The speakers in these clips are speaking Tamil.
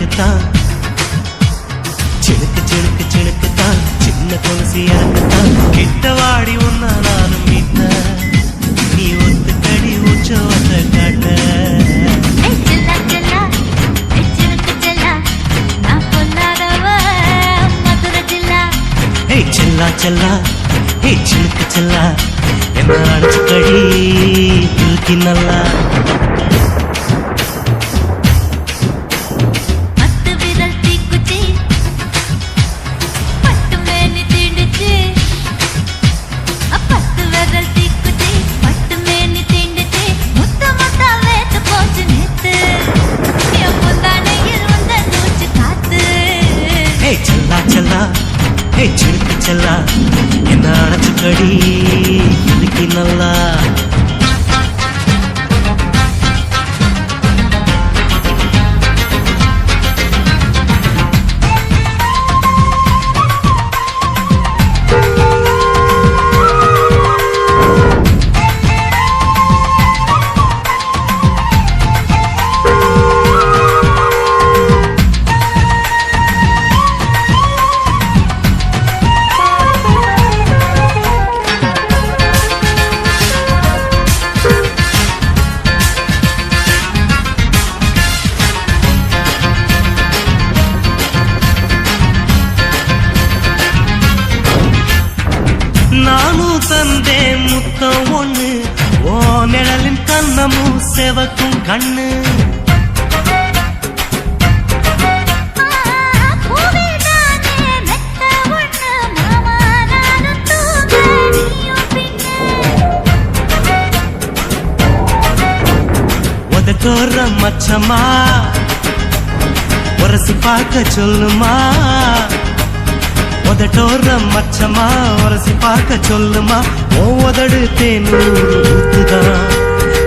கொலுசு எனக்கு தான் சிணுக்கு சிணுக்கு சிணுக்கு தான் சின்ன கொலுசு எனக்கு தான் கிட்ட. வாடி உன்னா நானும் மீட்ட நீ ஒத்து கடி உச்சவத்தை காட்ட செல்லா. செல்லா ஏய் சினுக்கு செல்லா. நான் பொல்லாதவ மதுரை ஜில்லா உதட்டோர மச்சமா உரசி பார்க்க சொல்லுமா? உதட்டோர மச்சமா உரசி பார்க்க சொல்லுமா? ஓ உதடு தேனூறு ஊத்துதான்.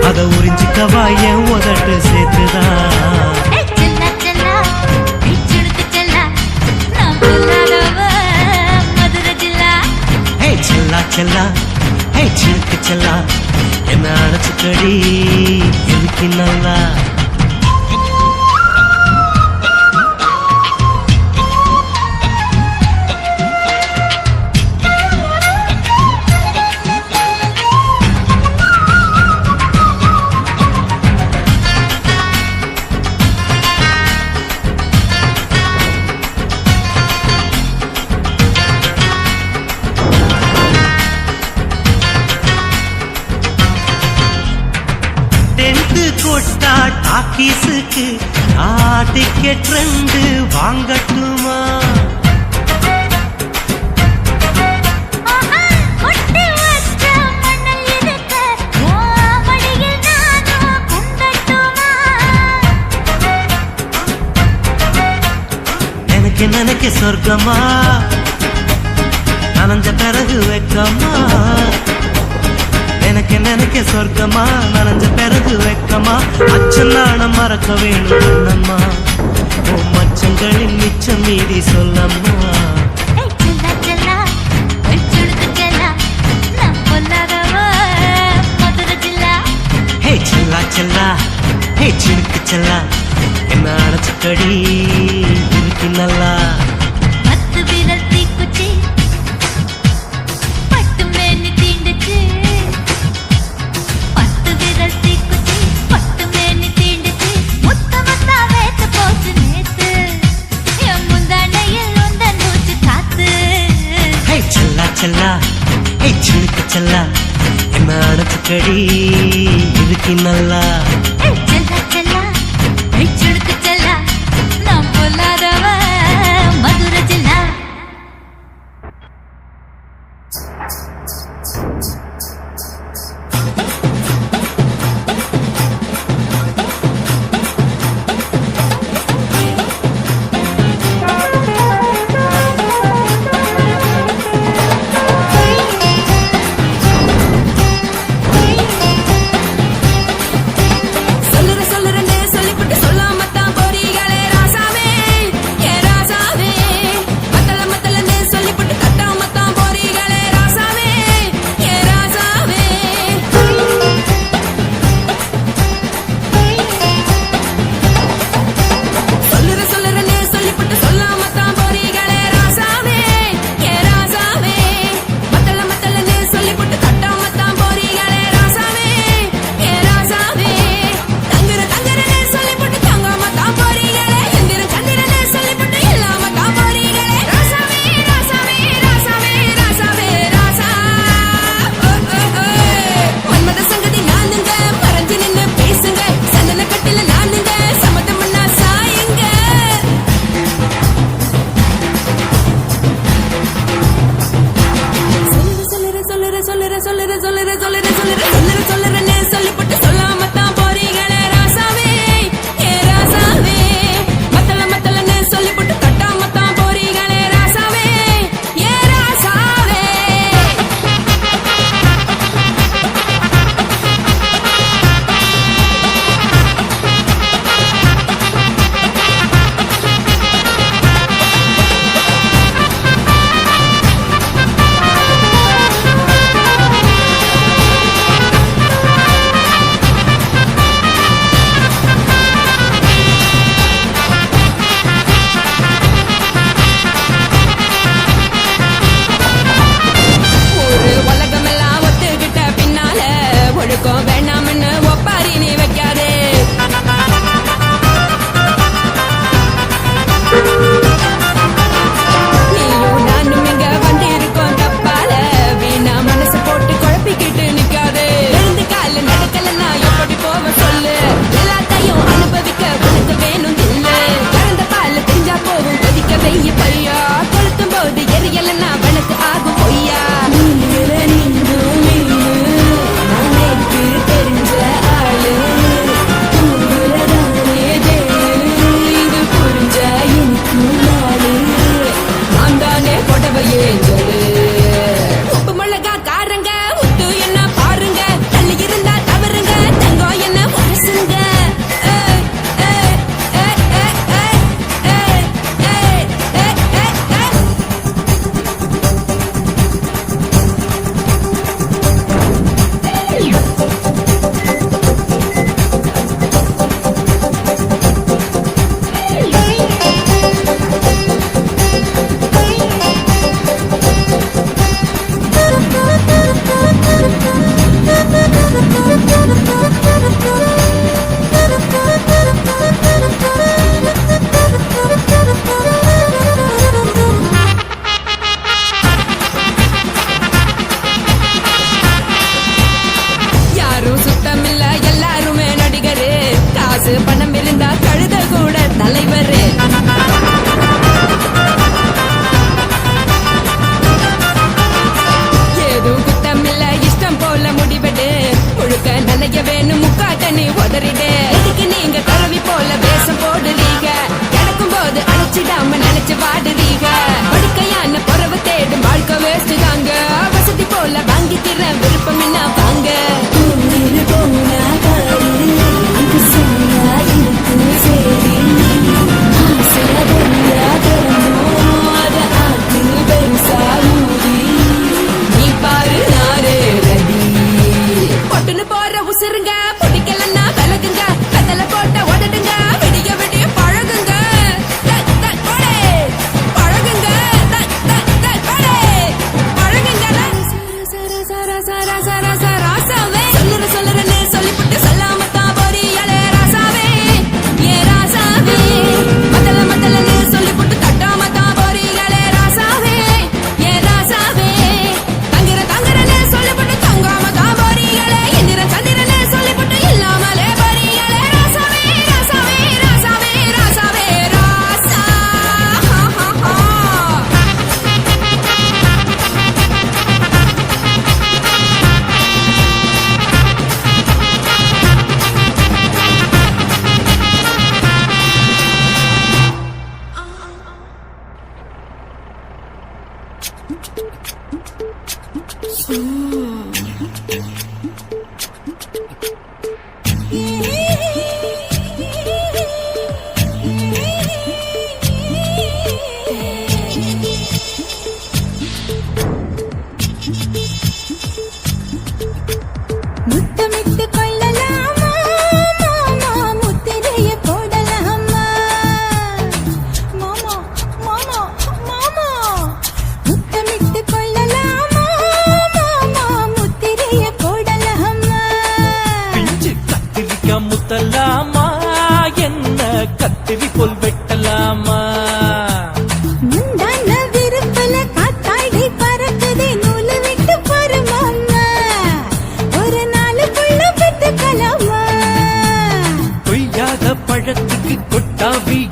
அத உறிஞ்சிக்கவா என் உதட்டு சேர்த்துதான். செல்லா ஹே சிறுக்கு செல்லா. என்ன அடைச்சுக்கடி எதுக்கு நல்லா எனக்கு நினைக்க சொர்க்கமா? நனைஞ்ச பிறகு வெக்கமா? எனக்கு நினைக்க சொர்க்கமா? நனைஞ்ச பிறகு வெக்கமா? அச்சம் நாணம் மறக்க வேணும் கண்ணம்மா. ஓ மச்சங்களின் மிச்சம் மீதி சொல்லம்மா. ஏய் செல்லா செல்லா ஏய் சினுக்கு செல்லா என்ன அடைச்சுக்கடி? இருக்கு நல்லா. பத்து விரல் தீக்குச்சி. பட்டு மேனி தீண்டுச்சு. பத்து விரல் தீக்குச்சி. பட்டு மேனி தீண்டுச்சு. முத்த முத்தா வேத்து போச்சு நேத்து. என் முந்தானையில் உந்த நூச்சு காத்து. ஹே செல்லா செல்லா. ஹே சினுக்கு செல்லா. என்ன இருக்கு நல்லா.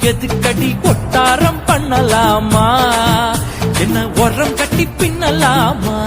எதுக்கடி கொட்டாரம் பண்ணலாமா? என்ன உரம் கட்டி பின்னலாமா?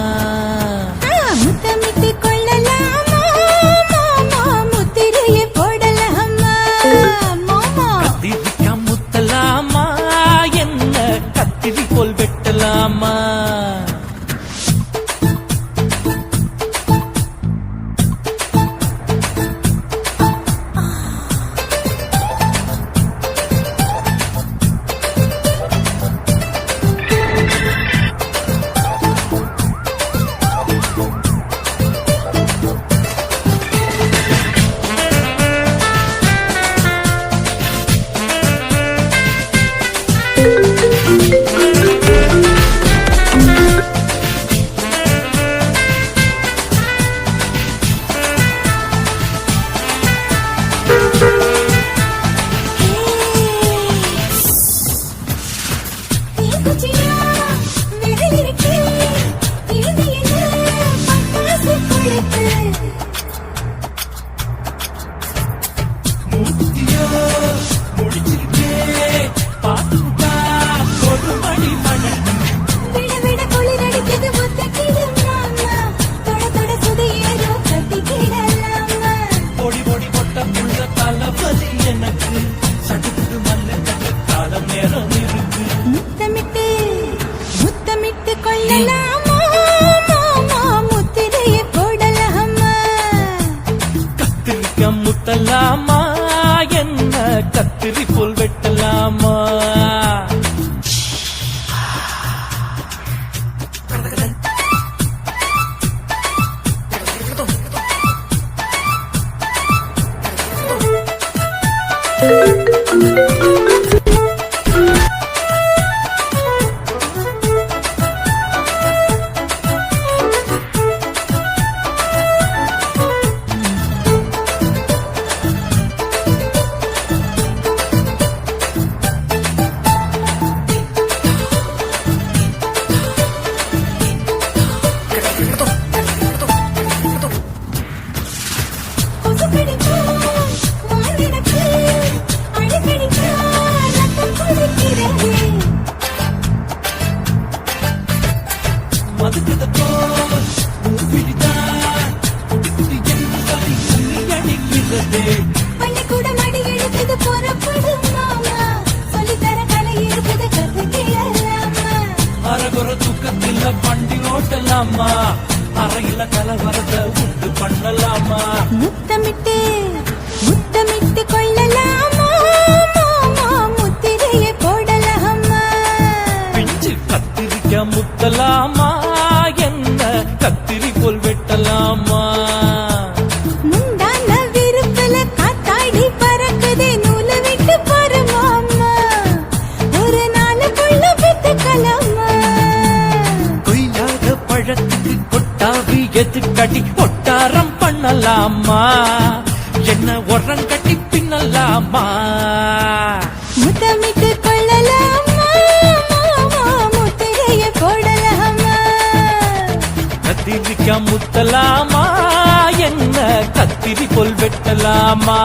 thank you அரகுற துக்கத்தில் பண்டி ஓட்டலாமா? அறையில கலவரத்தை உண்டு பண்ணலாமா? முத்தமிட்டு முத்தமிட்டு கொள்ளலாமா? முத்திரையை போடலாமா? பிஞ்சு கத்திரிக்க முத்தலாமா? போராடி ஒட்டாரம் பண்ணலாமா? என்ன உரம் கட்டி பின்னலாமா? முத்தமிட்டு கொள்ளலாமா? முத்திரையை போடலாமா? கத்திரிக்கா முத்தலாமா? என்ன கத்திரி போல் வெட்டலாமா?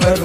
river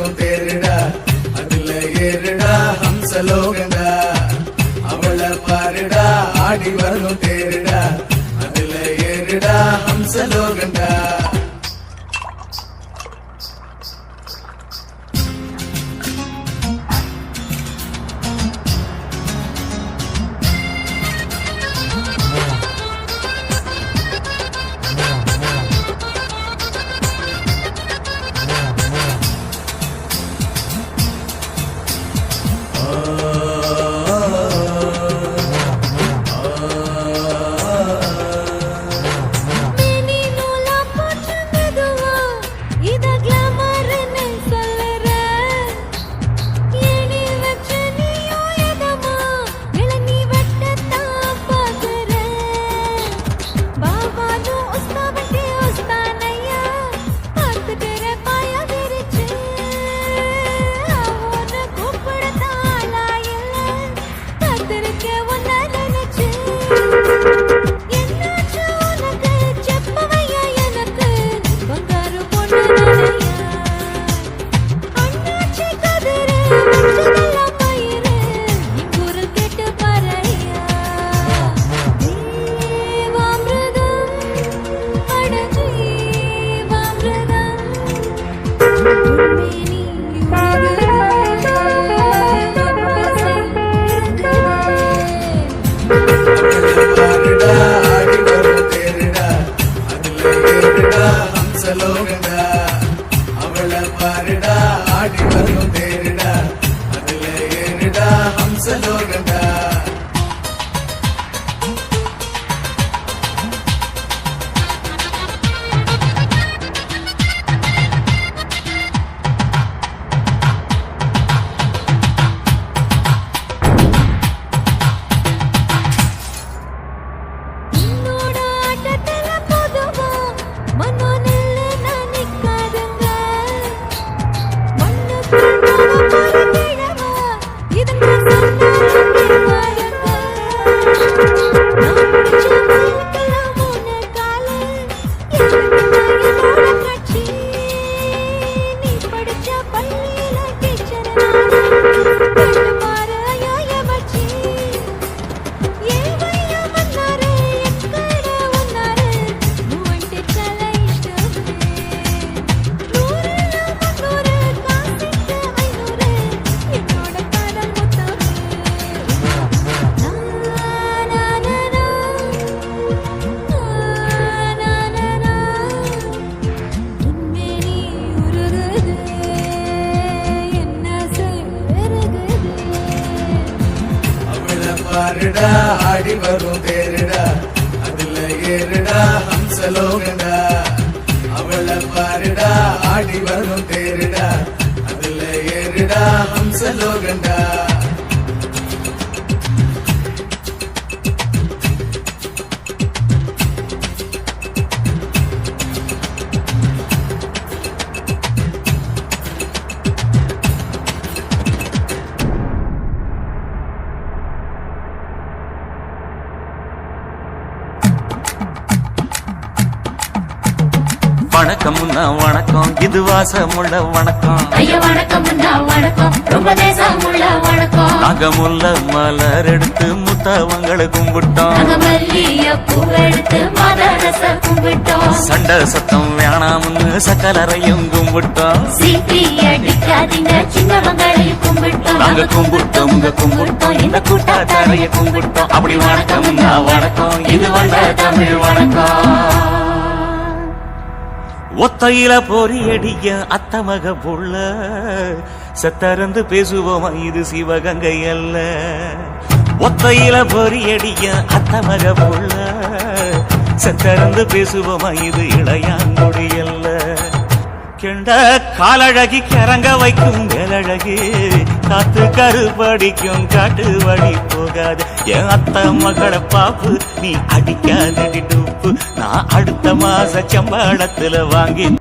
வணக்கம் வணக்கம் இது வாசமுள்ள வணக்கம். ஐயா வணக்கம். வணக்கம். ரொம்ப தேசம் உள்ள வணக்கம். அகமுள்ள மலர் எடுத்து முத்தவங்களை கும்பிட்டோம். எடுத்து மதரச சத்தம் வேணாம்னு சக்கலரையும் கும்பிட்டோம். சீட்டி சின்னவங்களையும் கும்பிட்டோம். நாங்க கும்பிட்டோம் உங்க கும்பிட்டோம். இந்த கூட்டாத்தாரைய கும்பிட்டோம். அப்படி வணக்கம் வணக்கம். இது வந்த தமிழ் வணக்கம். ஒத்தையில பொறியடிய அத்தமக புள்ள. செத்தறந்து பேசுவோமா? இது சிவகங்கை அல்ல. ஒத்தையில பொறியடிய அத்தமக புள்ள செத்தறந்து பேசுவோமா? இது இளையாங்குடி அல்ல. கெண்ட காலழகி கரங்க வைக்கும் மேலழகு காத்து கருபடிக்கும் காட்டு வழி போகாது. என் அத்த மகளை பாப்பு நீ அடிக்காதடி டூப்பு. நான் அடுத்த மாச சம்பளத்துல வாங்கி